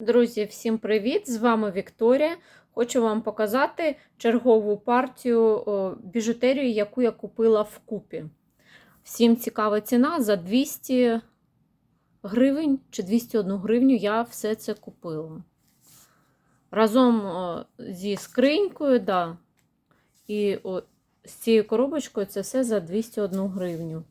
Друзі, всім привіт! З вами Вікторія. Хочу вам показати чергову партію біжутерії, яку я купила в купі. Всім цікава ціна за 200 гривень чи 201 гривню я все це купила. Разом зі скринькою, да, і з цією коробочкою це все за 201 гривню.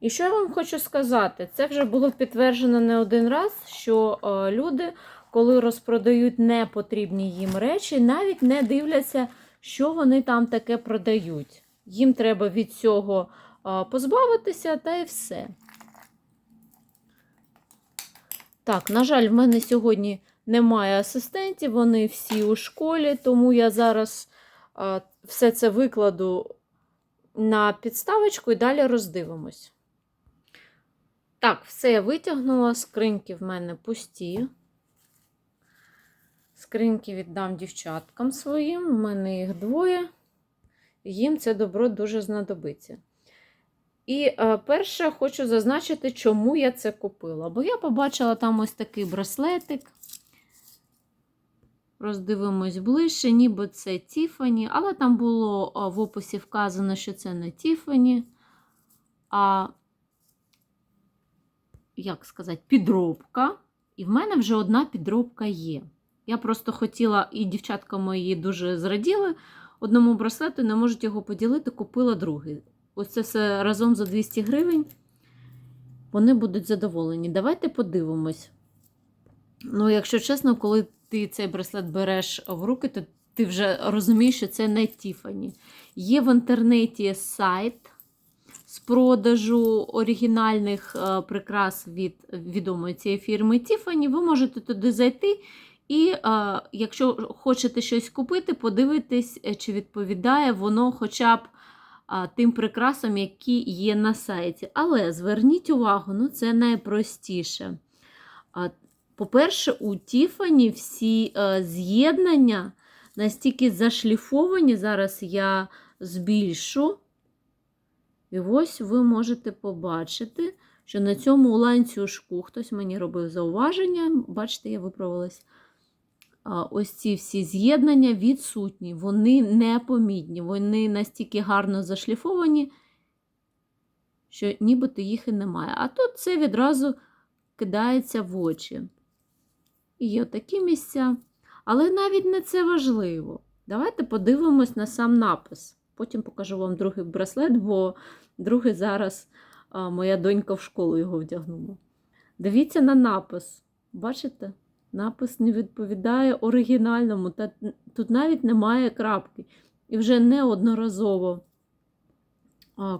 І що я вам хочу сказати? Це вже було підтверджено не один раз, що люди, коли розпродають непотрібні їм речі, навіть не дивляться, що вони там таке продають. Їм треба від цього позбавитися та і все. Так, на жаль, в мене сьогодні немає асистентів, вони всі у школі, тому я зараз все це викладу на підставочку і далі роздивимось. Так, все я витягнула, скриньки в мене пусті. Скриньки віддам дівчаткам своїм, в мене їх двоє. Їм це добро дуже знадобиться. І е, перше хочу зазначити, чому я це купила. Бо я побачила там ось такий браслетик. Роздивимось ближче, ніби це Тіфані, але там було в описі вказано, що це не Тіфані, а як сказати, підробка. І в мене вже одна підробка є. Я просто хотіла, і дівчатка мої дуже зраділи одному браслету, не можуть його поділити, купила другий. Ось це все разом за 200 гривень. Вони будуть задоволені. Давайте подивимось. Ну, якщо чесно, коли ти цей браслет береш в руки, то ти вже розумієш, що це не Тіфані. Є в інтернеті сайт з продажу оригінальних е, прикрас від відомої цієї фірми Тіфані. Ви можете туди зайти. І е, якщо хочете щось купити, подивитись, е, чи відповідає воно хоча б е, тим прикрасам, які є на сайті. Але зверніть увагу, ну це найпростіше. По-перше, у Тіфані всі е, з'єднання настільки зашліфовані, зараз я збільшу. І ось ви можете побачити, що на цьому ланцюжку хтось мені робив зауваження, бачите, я виправилась. Ось ці всі з'єднання відсутні, вони непомітні, вони настільки гарно зашліфовані, що нібито їх і немає. А тут це відразу кидається в очі. І є такі місця. Але навіть не це важливо. Давайте подивимось на сам напис. Потім покажу вам другий браслет, бо другий зараз моя донька в школу його вдягнула. Дивіться на напис. Бачите? Напис не відповідає оригінальному, та тут навіть немає крапки. І вже неодноразово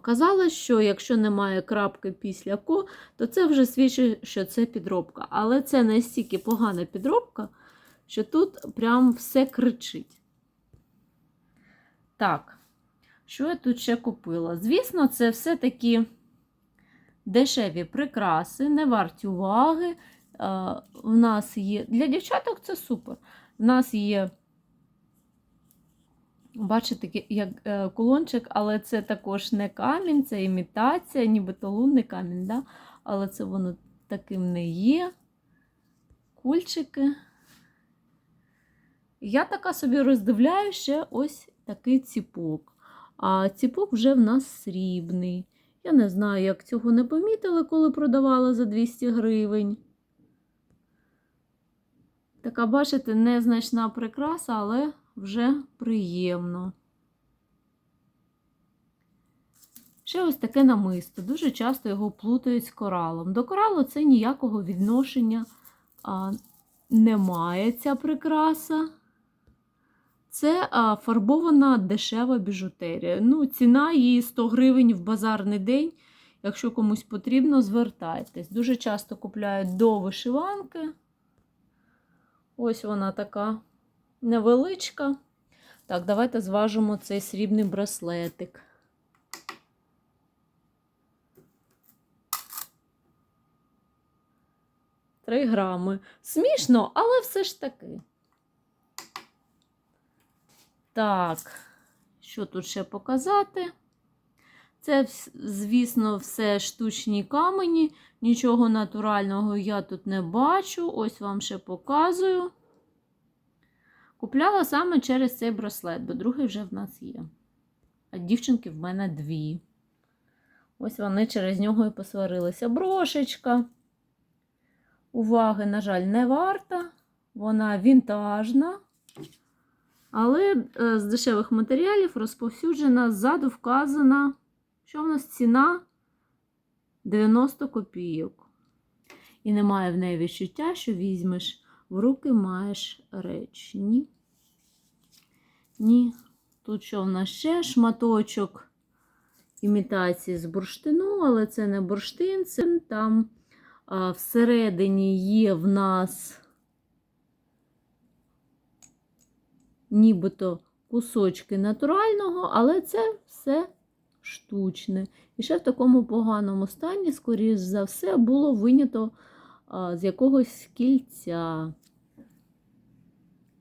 казала, що якщо немає крапки після ко, то це вже свідчить, що це підробка. Але це настільки погана підробка, що тут прям все кричить. Так. Що я тут ще купила? Звісно, це все такі дешеві прикраси, не варті уваги. У нас є. Для дівчаток це супер. У нас є, бачите, як е, кулончик, але це також не камінь, це імітація, нібито лунний камінь, да? але це воно таким не є. Кульчики. Я така собі роздивляю ще ось такий ціпок. А ціпок вже в нас срібний. Я не знаю, як цього не помітили, коли продавала за 200 гривень. Така, бачите, незначна прикраса, але вже приємно. Ще ось таке намисто. Дуже часто його плутають з коралом. До коралу це ніякого відношення а, немає ця прикраса. Це а, фарбована дешева біжутерія. Ну, Ціна її 100 гривень в базарний день. Якщо комусь потрібно, звертайтесь. Дуже часто купляють до вишиванки. Ось вона така невеличка. Так, давайте зважимо цей срібний браслетик. Три грами. Смішно, але все ж таки. Так, що тут ще показати? Це, звісно, все штучні камені, нічого натурального я тут не бачу. Ось вам ще показую. Купляла саме через цей браслет, бо другий вже в нас є. А дівчинки в мене дві. Ось вони через нього і посварилися. Брошечка. Уваги, на жаль, не варта. Вона вінтажна. Але е, з дешевих матеріалів розповсюджена, ззаду вказана, що в нас ціна 90 копійок. І немає в неї відчуття, що візьмеш в руки маєш реч. Ні. Ні. Тут що в нас ще шматочок імітації з бурштину, але це не бурштин, це там а, всередині є в нас нібито кусочки натурального, але це все штучне. І ще в такому поганому стані, скоріш за все, було винято з якогось кільця,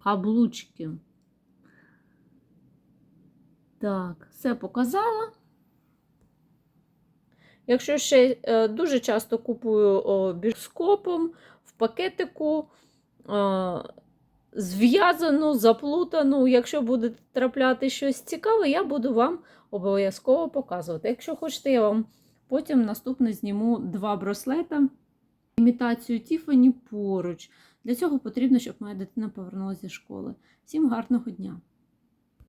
каблучки. Так, все показала. Якщо ще е, дуже часто купую о, біскопом в пакетику, зв'язану, заплутану. Якщо буде трапляти щось цікаве, я буду вам обов'язково показувати. Якщо хочете, я вам потім наступне зніму два браслета, імітацію Тіфані поруч. Для цього потрібно, щоб моя дитина повернулася зі школи. Всім гарного дня!